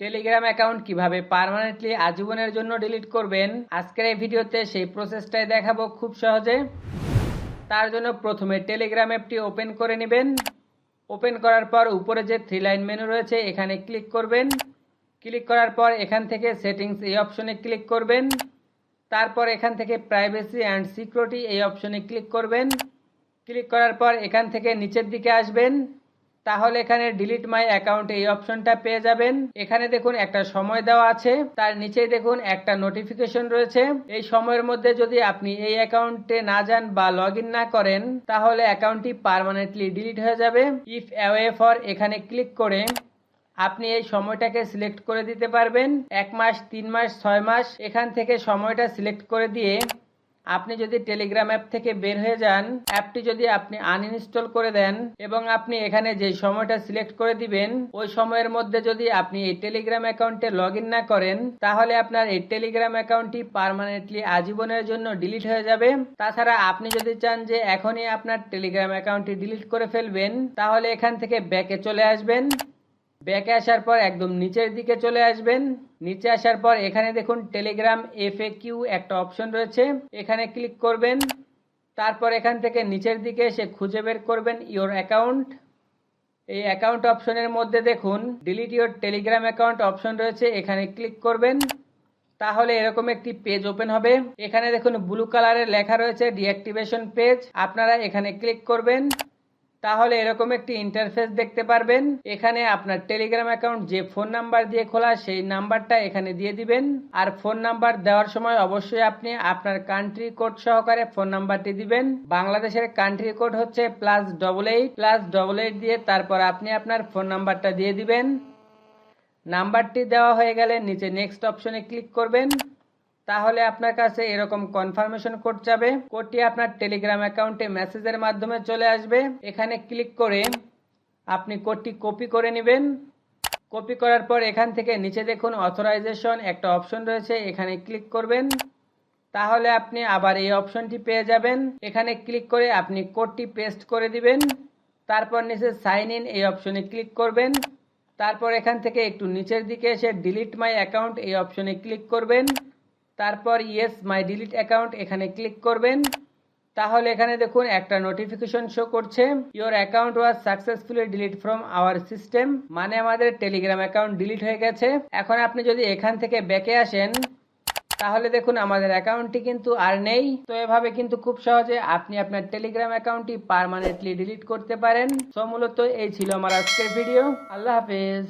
Telegram account কীভাবে permanently আজীবনের জন্য ডিলিট করবেন? আজকের এই ভিডিওতে সেই প্রসেসটাই দেখাবো খুব সহজে। তার জন্য প্রথমে টেলিগ্রাম অ্যাপটি ওপেন করে নেবেন। ওপেন করার পর উপরে যে থ্রি লাইন মেনু রয়েছে, এখানে ক্লিক করবেন। ক্লিক করার পর এখান থেকে সেটিংস এই অপশনে ক্লিক করবেন। তারপর এখান থেকে প্রাইভেসি অ্যান্ড সিকিউরিটি এই অপশনে ক্লিক করবেন। ক্লিক করার পর এখান থেকে নিচের দিকে আসবেন। তাহলে এখানে ডিলিট মাই অ্যাকাউন্ট এই অপশনটা পেয়ে যাবেন। এখানে দেখুন একটা সময় দেওয়া আছে। তার নিচে দেখুন একটা নোটিফিকেশন রয়েছে। এই সময়ের মধ্যে যদি আপনি এই অ্যাকাউন্টে না যান বা লগ না করেন, তাহলে অ্যাকাউন্টটি পার্মানেন্টলি ডিলিট হয়ে যাবে। ইফ অ্যাওয়ে ফর এখানে ক্লিক করে আপনি এই সময়টাকে সিলেক্ট করে দিতে পারবেন। এক মাস, তিন মাস, ছয় মাস, এখান থেকে সময়টা সিলেক্ট করে দিয়ে আপনি যদি টেলিগ্রাম অ্যাপ থেকে বের হয়ে যান অ্যাপটি যদি আপনি আনইনস্টল করে দেন এবং আপনি এখানে যে সময়টা সিলেক্ট করে দিবেন, ওই সময়ের মধ্যে যদি আপনি এই টেলিগ্রাম অ্যাকাউন্টে লগ না করেন, তাহলে আপনার এই টেলিগ্রাম অ্যাকাউন্টটি পার্মানেন্টলি আজীবনের জন্য ডিলিট হয়ে যাবে। তাছাড়া আপনি যদি চান যে এখনই আপনার টেলিগ্রাম অ্যাকাউন্টটি ডিলিট করে ফেলবেন, তাহলে এখান থেকে ব্যাকে চলে আসবেন। ব্যাকে আসার পর একদম নিচের দিকে চলে আসবেন। নিচে আসার পর এখানে দেখুন টেলিগ্রাম এফ কিউ একটা অপশন রয়েছে। এখানে ক্লিক করবেন। তারপর এখান থেকে নিচের দিকে এসে খুঁজে বের করবেন ইওর অ্যাকাউন্ট এই অ্যাকাউন্ট অপশনের মধ্যে দেখুন delete your Telegram account option রয়েছে। এখানে ক্লিক করবেন। তাহলে এরকম একটি পেজ ওপেন হবে। এখানে দেখুন ব্লু কালারের লেখা রয়েছে ডিঅ্যাক্টিভেশন পেজ আপনারা এখানে ক্লিক করবেন। তাহলে এরকম একটি ইন্টারফেস দেখতে পারবেন। এখানে আপনার টেলিগ্রাম অ্যাকাউন্ট যে ফোন নাম্বার দিয়ে খোলা, সেই নাম্বারটা এখানে দিয়ে দিবেন। আর ফোন নাম্বার দেওয়ার সময় অবশ্যই আপনি আপনার কান্ট্রি কোড সহকারে ফোন নাম্বারটি দিবেন। বাংলাদেশের কান্ট্রি কোড হচ্ছে plus double eight plus double eight দিয়ে তারপর আপনি আপনার ফোন নাম্বারটা দিয়ে দিবেন। নাম্বারটি দেওয়া হয়ে গেলে নিচে নেক্সট অপশনে ক্লিক করবেন। তাহলে আপনার কাছে এরকম কনফার্মেশন কোড যাবে। কোডটি আপনার টেলিগ্রাম অ্যাকাউন্টে মেসেজের মাধ্যমে চলে আসবে। এখানে ক্লিক করে আপনি কোডটি কপি করে নেবেন। কপি করার পর এখান থেকে নিচে দেখুন অথরাইজেশন একটা অপশন রয়েছে, এখানে ক্লিক করবেন। তাহলে আপনি আবার এই অপশনটি পেয়ে যাবেন। এখানে ক্লিক করে আপনি কোডটি পেস্ট করে দিবেন। তারপর নিচে সাইন ইন এই অপশনে ক্লিক করবেন। তারপর এখান থেকে একটু নিচের দিকে এসে ডিলিট মাই অ্যাকাউন্ট এই অপশনে ক্লিক করবেন। তারপর ইয়েস মাই ডিলিট অ্যাকাউন্ট এখানে ক্লিক করবেন। তাহলে এখানে দেখুন একটা নোটিফিকেশন শো করছে। Your account was successfully delete from our system মানে আমাদের টেলিগ্রাম অ্যাকাউন্ট ডিলিট হয়ে গেছে। এখন আপনি যদি এখান থেকে ব্যাকে আসেন, তাহলে দেখুন আমাদের অ্যাকাউন্টটি কিন্তু আর নেই। তো এভাবে কিন্তু খুব সহজে আপনি আপনার টেলিগ্রাম অ্যাকাউন্টটি পার্মানেন্টলি ডিলিট করতে পারেন। সো মূলত এই ছিল আমার আজকের ভিডিও আল্লাহ হাফেজ।